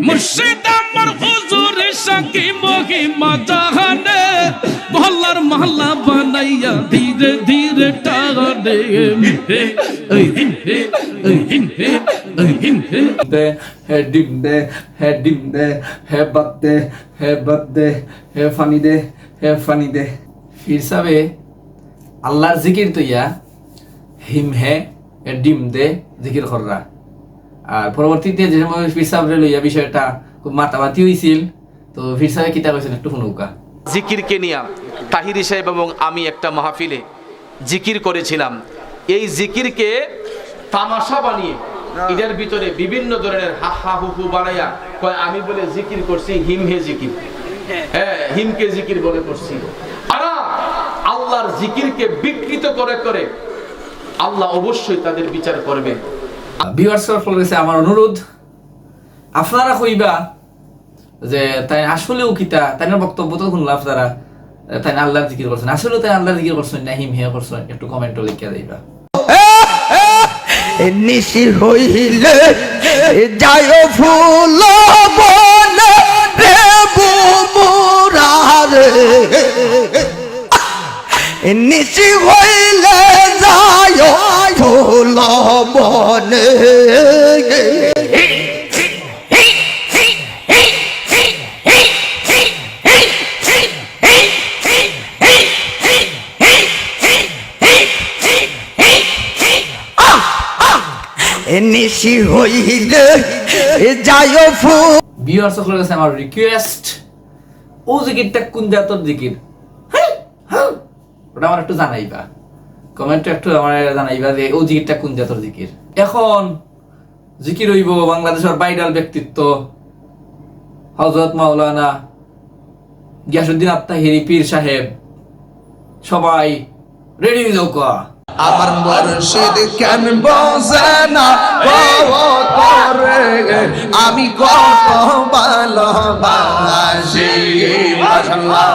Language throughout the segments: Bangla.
মুর্শিদ আমার হুজুর সাকি মহিমা জাহানে, মহল্লার মহল্লা বানাইয়া ধীরে ধীরে দে, হে ডিম দে, হে ডিম দে, হে বাত দে, হে বাত দে, হে ফানি দে, হে ফানি দে। ফির আল্লাহর জিকির তৈয়া, হিম হে হে ডিম দে, জিকির কররা। আর পরবর্তীতে যে সময় ফির সাবরে লইয়া বিষয়টা খুব মাতামাতি হইছিল তো ফির সাহেব কিতা কইছেন একটু শুনুকা জিকিরকে নিয়ে তাহিরি সাহেব এবং আমি একটা মাহফিলে জিকির করেছিলাম। এই জিকিরকে তামাশা বানিয়ে এটার ভিতরে বিভিন্ন ধরনের হা হা হু হু বানাইয়া কয় আমি বলে জিকির করছি হিম হে জিকির। হ্যাঁ হিমকে জিকির বলে করছি। আর আল্লাহর জিকিরকে বিকৃত করে করে আল্লাহ অবশ্যই তাদের বিচার করবে ভিউয়ার্স কাছে আমার অনুরোধ, আপনারা কইবা যে তাই আসলেও কিতা তাই বক্তব্য তো শুনলাম আপনারা তাই আল্লাহর জিকির করছেন। আসলেও তাই আল্লাহর জিকির করছেন, না হিম হে করছেন, একটু কমেন্ট লিখে দিবা। নিশি হইলে যায় ফুল নিশি হইলে ফুল নিশি হইলে যায় ফুল। ভিউয়ার্স কাছে আমার রিকোয়েস্ট ও জিকিরটা কোন জাতর জিকির? হ্যাঁ, হ্যাঁ, ওটা আমার একটু জানাইবা। কমেন্টে একটু আমার জানাইবা যে ও জিকিরটা কোন জাতর জিকির? এখন জিকির হইব বাংলাদেশের বাইডাল ব্যক্তিত্ব হজরত মাওলানা গিয়াসুদ্দিন আত্মাহিরি পীর সাহেব। সবাই রেডি হয়ে যাও কা আমার মুর্শিদ কেন বসে না? আমি কত ভালোবাসি, মাশাআল্লাহ।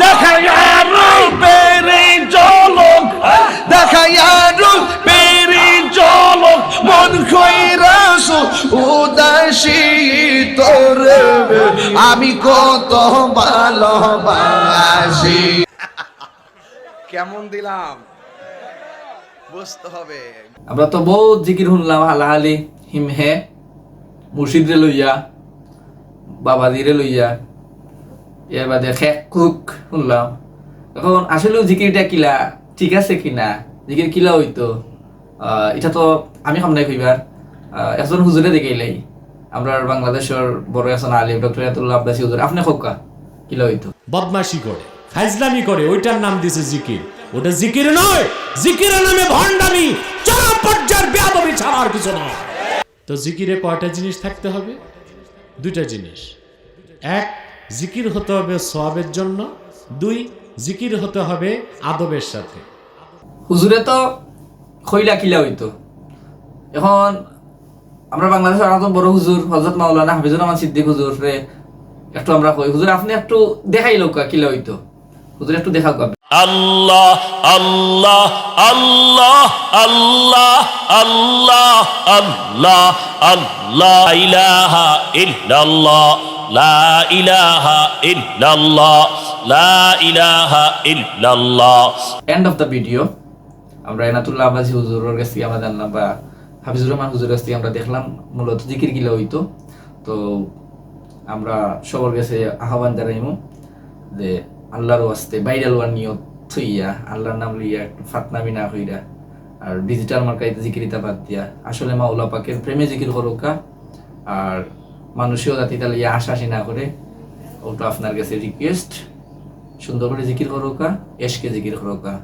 দেখাইয়া উদাসী তোরে, আমি কত ভালোবাসি। কেমন দিলাম? বুঝতে হবে। আমরা তো বহুত জিকির শুনলাম, হালাহালি, হিম হে, মুর্শিদরে লইয়া, বাবাজিরে লইয়া। এর বাদে খেক কুক শুনলাম। এখন আসলেও জিকিরটা কিলা ঠিক আছে কিনা? জিকির কিলা হইতো? এটা তো আমি সামনে কইবার। এজন হুজুরে দেখাইলাই আমরা বাংলাদেশের বড় এজন আলিম ডক্টর ইয়াতুল্লাহ আব্বাসী হুজুর আপনি খোকা কিলা হইতো বদমাশি করে ফাইজলামি করে ওইটার নাম দিছে জিকির। ওটা জিকির নয় জিকিরের নামে ভণ্ডামি চরম পর্যায়ের বেয়াদবি ছাড়া আর কিছু নয়। তো জিকিরে কয়টা জিনিস থাকতে হবে? দুইটা জিনিস। এক জিকির হতে হবে সওয়াবের জন্য। দুই জিকির হতে হবে আদবের সাথে। হুজুরে তো খইলা কিলা হইতো। এখন আমরা বাংলাদেশের আরেকজন বড় হুজুর হজরত মাওলানা হাফিজুর রহমান সিদ্দিক হুজুর রে একটু আমরা কই। হুজুর আপনি একটু দেখাই লোক কিলা হইতো হুজুর একটু দেখাও কা আল্লাহ আল্লাহ আল্লাহ আল্লাহ আল্লাহ আল্লাহ আল্লাহ ইলাহা ইল্লাল্লাহ লা ইলাহা ইল্লাল্লাহ লা ইলাহা ইল্লাল্লাহ। এন্ড অফ দ্য ভিডিও আমরা এনাতুল্লাহ আব্বাসী হুজুরের কাছ আমরা জানলাম বা হাফিজুর রহমান হুজুরের কাছ থেকে আমরা দেখলাম মূলত জিকির গিলা হইতো। তো আমরা সবার কাছে আহ্বান জানাইমু যে আল্লাহর ওয়াস্তে বাইরাল ওয়ান নিয়ত থইয়া, আল্লাহর নাম লইয়া একটু ফাতনামি না হইরা আর ডিজিটাল মার্কাইতে জিকিরিতা বাদ দিয়া। আসলে মাওলা পাকের প্রেমে জিকির করুকা আর মানুষেও জাতি তাহলে ইয়া হাসাহাসি না করে, ওটা আপনার কাছে রিকোয়েস্ট সুন্দর করে জিকির করুকা এসকে জিকির করুকা